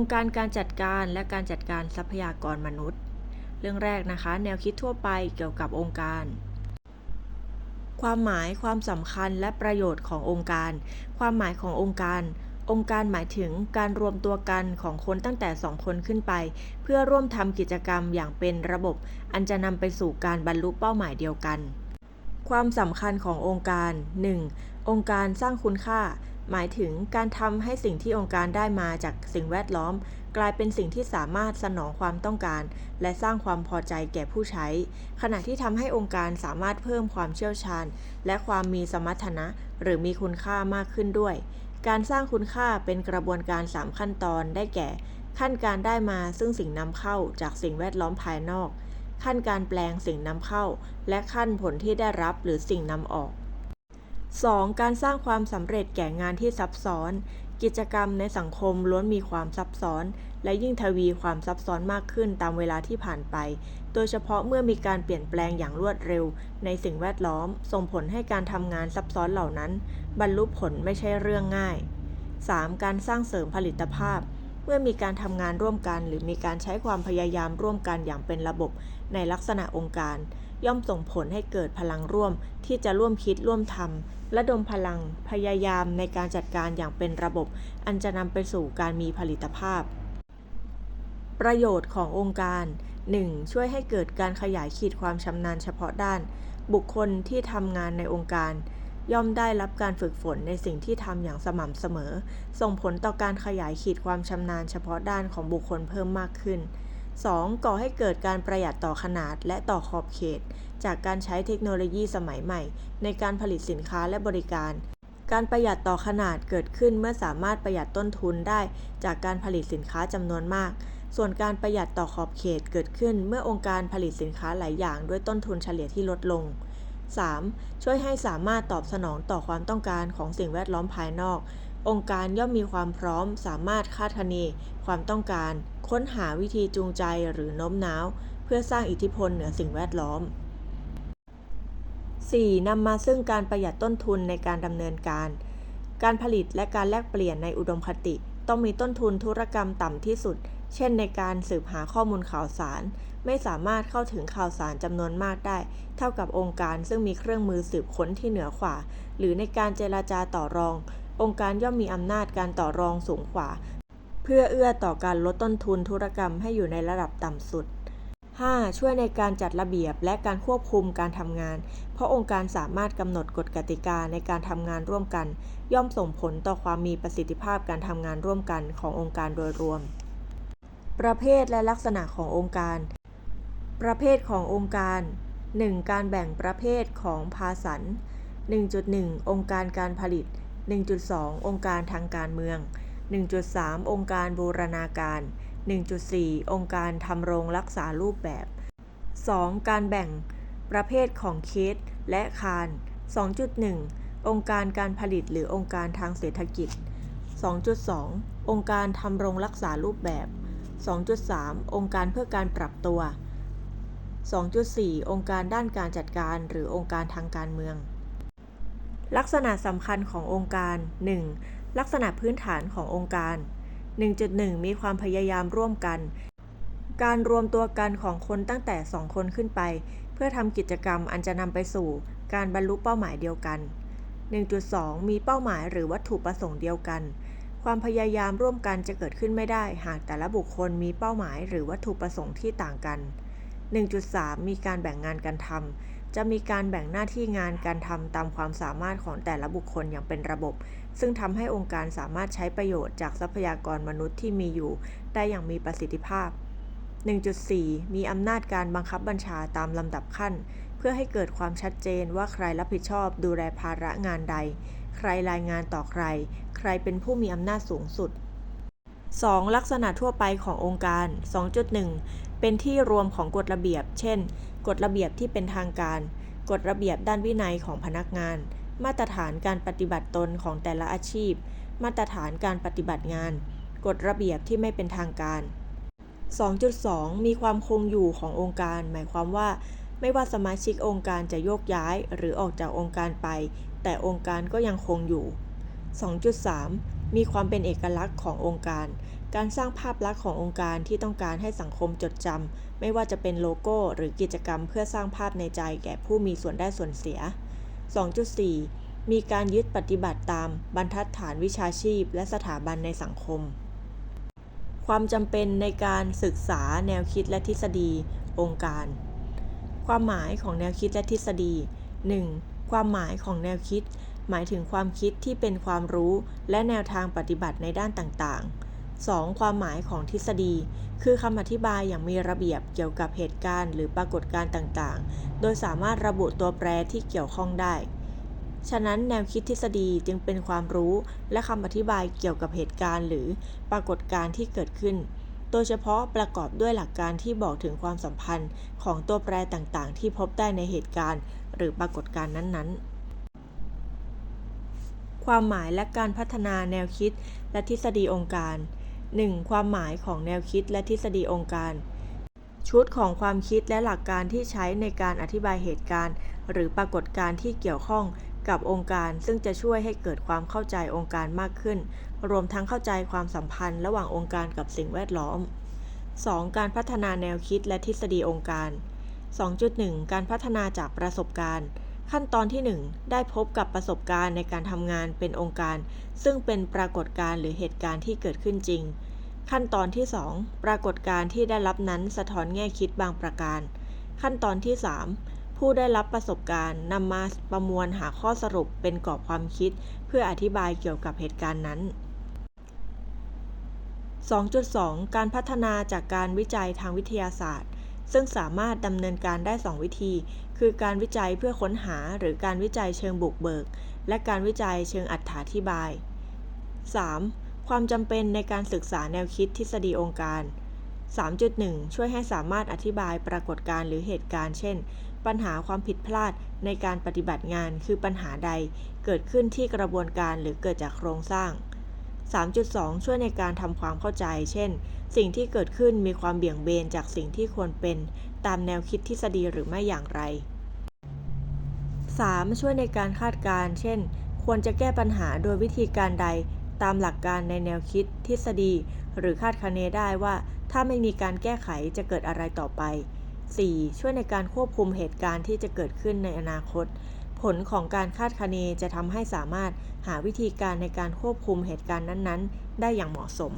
องค์การการจัดการและการจัดการทรัพยากรมนุษย์ เรื่องแรกนะคะ แนวคิดทั่วไปเกี่ยวกับองค์การ ความหมายความสำคัญและประโยชน์ขององค์การ ความหมายขององค์การองค์การหมายถึงการรวมตัวกันของคนตั้งแต่ 2 คนขึ้นไป เพื่อร่วมทำกิจกรรมอย่างเป็นระบบ อันจะนำไปสู่การบรรลุเป้าหมายเดียวกัน ความสำคัญขององค์การ 1. องค์การสร้างคุณค่า หมายถึงการทำให้สิ่งที่องค์การได้มาจากสิ่งแวดล้อม กลายเป็นสิ่งที่สามารถสนองความต้องการ และสร้างความพอใจแก่ผู้ใช้ ขณะที่ทำให้องค์การสามารถเพิ่มความเชี่ยวชาญ และความมีสมรรถนะ หรือมีคุณค่ามากขึ้นด้วย การสร้างคุณค่าเป็นกระบวนการ 3 ขั้นตอนได้แก่ ขั้นการได้มาซึ่งสิ่งนำเข้าจากสิ่งแวดล้อมภายนอก ขั้นการแปลงสิ่งนำเข้า และขั้นผลที่ได้รับหรือสิ่งนำออก 2. การสร้างความสำเร็จแก่งานที่ซับซ้อน กิจกรรมในสังคมล้วนมีความซับซ้อน และยิ่งทวีความซับซ้อนมากขึ้นตามเวลาที่ผ่านไป โดยเฉพาะเมื่อมีการเปลี่ยนแปลงอย่างรวดเร็ว ในสิ่งแวดล้อม ส่งผลให้การทำงานซับซ้อนเหล่านั้น บรรลุผลไม่ใช่เรื่องง่าย 3. การสร้างเสริมผลิตภาพ เมื่อมีการทำงานร่วมกัน หรือมีการใช้ความพยายามร่วมกันอย่างเป็นระบบในลักษณะองค์การ ย่อมส่งผลให้เกิดพลังร่วมที่จะร่วมคิดร่วมทำและดมพลังพยายามในการจัดการอย่างเป็นระบบ อันจะนำไปสู่การมีผลิตภาพ ประโยชน์ขององค์การ 1. ช่วยให้เกิดการขยายขีดความชำนาญเฉพาะด้าน บุคคลที่ทำงานในองค์การย่อมได้รับการฝึกฝนในสิ่งที่ทำอย่างสม่ำเสมอ ส่งผลต่อการขยายขีดความชำนาญเฉพาะด้านของบุคคลเพิ่มมากขึ้น 2. ก่อให้เกิดการประหยัดต่อขนาดและต่อขอบเขต จากการใช้เทคโนโลยีสมัยใหม่ ในการผลิตสินค้าและบริการ การประหยัดต่อขนาดเกิดขึ้นเมื่อสามารถประหยัดต้นทุนได้ จากการผลิตสินค้าจำนวนมาก ส่วนการประหยัดต่อขอบเขตเกิดขึ้นเมื่อองค์การผลิตสินค้าหลายอย่าง ด้วยต้นทุนเฉลี่ยที่ลดลง 3. ช่วยให้สามารถตอบสนองต่อความต้องการของสิ่งแวดล้อมภายนอก องค์การย่อมมีความพร้อม สามารถคาดคะเนความต้องการ ค้นหาวิธีจูงใจหรือโน้มน้าว เพื่อสร้างอิทธิพลเหนือสิ่งแวดล้อม 4. นำมาซึ่งการประหยัดต้นทุนในการดำเนินการ การผลิตและการแลกเปลี่ยนในอุดมคติ ต้องมีต้นทุนธุรกรรมต่ำที่สุด เช่นในการสืบหาข้อมูลข่าวสาร ไม่สามารถเข้าถึงข่าวสารจำนวนมากได้ เท่ากับองค์การซึ่งมีเครื่องมือสืบค้นที่เหนือกว่า หรือในการเจราจาต่อรอง องค์การย่อมมีอำนาจการต่อรองสูงกว่า พื่อเอื้อต่อการลดต้นทุนธุรกรรมให้อยู่ในระดับต่ำสุด 5. ช่วยในการจัดระเบียบและการควบคุมการทำงาน เพราะองค์การสามารถกำหนดกฎกติกาในการทำงานร่วมกัน ย่อมส่งผลต่อความมีประสิทธิภาพการทำงานร่วมกันขององค์การโดยรวม ประเภทและลักษณะขององค์การ ประเภทขององค์การ 1. การแบ่งประเภทของภาสัน 1.1 องค์การการผลิต 1.2 องค์การทางการเมือง 1.3 องค์การบูรณาการ 1.4 องค์การทำรงรักษารูปแบบ 2. การแบ่งประเภทของเคสและคาร2.1 องค์การการผลิตหรือองค์การทางเศรษฐกิจ 2.2 องค์การทำรงรักษารูปแบบ 2.3 องค์การเพื่อการปรับตัว 2.4 องค์การด้านการจัดการหรือองค์การทางการเมือง ลักษณะสำคัญขององค์การ 1. ลักษณะพื้นฐานขององค์การ 1.1 มีความพยายามร่วมกัน การรวมตัวกันของคนตั้งแต่ 2 คนขึ้นไป เพื่อทำกิจกรรมอันจะนำไปสู่ การบรรลุเป้าหมายเดียวกัน 1.2 มีเป้าหมายหรือวัตถุประสงค์เดียวกัน ความพยายามร่วมกันจะเกิดขึ้นไม่ได้ หากแต่ละบุคคลมีเป้าหมายหรือวัตถุประสงค์ที่ต่างกัน 1.3 มีการแบ่งงานกันทำ จะมีการแบ่งหน้าที่งานการทำตามความสามารถของแต่ละบุคคลอย่างเป็นระบบ ซึ่งทำให้องค์การสามารถใช้ประโยชน์จากทรัพยากรมนุษย์ที่มีอยู่ ได้อย่างมีประสิทธิภาพ 1.4 มีอำนาจการบังคับบัญชาตามลำดับขั้น เพื่อให้เกิดความชัดเจนว่าใครรับผิดชอบดูแลภาระงานใด ใครรายงานต่อใคร ใครเป็นผู้มีอำนาจสูงสุด 2. ลักษณะทั่วไปขององค์การ 2.1 เป็นที่รวมของกฎระเบียบ เช่น กฎระเบียบที่เป็นทางการ กฎระเบียบด้านวินัยของพนักงาน มาตรฐานการปฏิบัติตนของแต่ละอาชีพ มาตรฐานการปฏิบัติงาน กฎระเบียบที่ไม่เป็นทางการ 2.2 มีความคงอยู่ขององค์การ หมายความว่า ไม่ว่าสมาชิกองค์การจะโยกย้ายหรือออกจากองค์การไป แต่องค์การก็ยังคงอยู่ 2.3 มีความเป็นเอกลักษณ์ขององค์การ การสร้างภาพลักษณ์ขององค์การที่ต้องการให้สังคมจดจำ ไม่ว่าจะเป็นโลโก้หรือกิจกรรมเพื่อสร้างภาพในใจแก่ผู้มีส่วนได้ส่วนเสีย 2.4 มีการยึดปฏิบัติตามบรรทัดฐานวิชาชีพ และสถาบันในสังคม ความจำเป็นในการศึกษาแนวคิดและทฤษฎี องค์การ ความหมายของแนวคิดและทฤษฎี 1. ความหมายของแนวคิด หมายถึงความคิดที่เป็นความรู้และแนวทางปฏิบัติในด้านต่างๆ 2. ความหมายของทฤษฎี คือคำอธิบายอย่างมีระเบียบเกี่ยวกับเหตุการณ์หรือปรากฏการณ์ต่างๆ โดยสามารถระบุตัวแปรที่เกี่ยวข้องได้ ฉะนั้นแนวคิดทฤษฎีจึงเป็นความรู้ และคำอธิบายเกี่ยวกับเหตุการณ์ หรือปรากฏการณ์ที่เกิดขึ้น โดยเฉพาะประกอบด้วยหลักการที่บอกถึงความสัมพันธ์ของตัวแปรต่างๆ ที่พบได้ในเหตุการณ์ หรือปรากฏการณ์นั้นๆ ความหมายและการพัฒนาแนวคิดและทฤษฎีองค์การ 1. ความหมายของแนวคิดและทฤษฎีองค์การ ชุดของความคิดและหลักการที่ใช้ในการอธิบายเหตุการณ์ หรือปรากฏการณ์ที่เกี่ยวข้องกับองค์การ ซึ่งจะช่วยให้เกิดความเข้าใจองค์การมากขึ้น รวมทั้งเข้าใจความสัมพันธ์ระหว่างองค์การกับสิ่งแวดล้อม 2. การพัฒนาแนวคิดและทฤษฎีองค์การ 2.1 การพัฒนาจากประสบการณ์ ขั้นตอนที่ 1 ได้พบกับประสบการณ์ในการทำงานเป็นองค์การ ซึ่งเป็นปรากฏการณ์หรือเหตุการณ์ที่เกิดขึ้นจริง ขั้นตอนที่ 2 ปรากฏการณ์ที่ได้รับนั้นสะท้อนแง่คิดบางประการ ขั้นตอนที่ 3 ผู้ได้รับประสบการณ์นำมาประมวลหาข้อสรุปเป็นกรอบความคิด เพื่ออธิบายเกี่ยวกับเหตุการณ์นั้น 2.2 การพัฒนาจากการวิจัยทางวิทยาศาสตร์ซึ่งสามารถดำเนินการได้ 2 วิธี คือการวิจัยเพื่อค้นหาหรือการวิจัยเชิงบุกเบิก และการวิจัยเชิงอรรถาธิบาย 3. ความจำเป็นในการศึกษาแนวคิดทฤษฎีองค์การ 3.1 ช่วยให้สามารถอธิบายปรากฏการณ์หรือเหตุการณ์ เช่น ปัญหาความผิดพลาดในการปฏิบัติงานคือปัญหาใด เกิดขึ้นที่กระบวนการหรือเกิดจากโครงสร้าง 3.2 ช่วยในการทำความเข้าใจ เช่น สิ่งที่เกิดขึ้นมีความเบี่ยงเบนจากสิ่งที่ควรเป็น ตามแนวคิดทฤษฎีหรือไม่อย่างไร 3. ช่วยในการคาดการณ์เช่น ควรจะแก้ปัญหาโดยวิธีการใด ตามหลักการในแนวคิดทฤษฎี หรือคาดคะเนได้ว่า ถ้าไม่มีการแก้ไขจะเกิดอะไรต่อไป 4. ช่วยในการควบคุมเหตุการณ์ที่จะเกิดขึ้นในอนาคต ผลของการคาดคะเนจะทำให้สามารถหาวิธีการในการควบคุมเหตุการณ์นั้น ๆ ได้อย่างเหมาะสม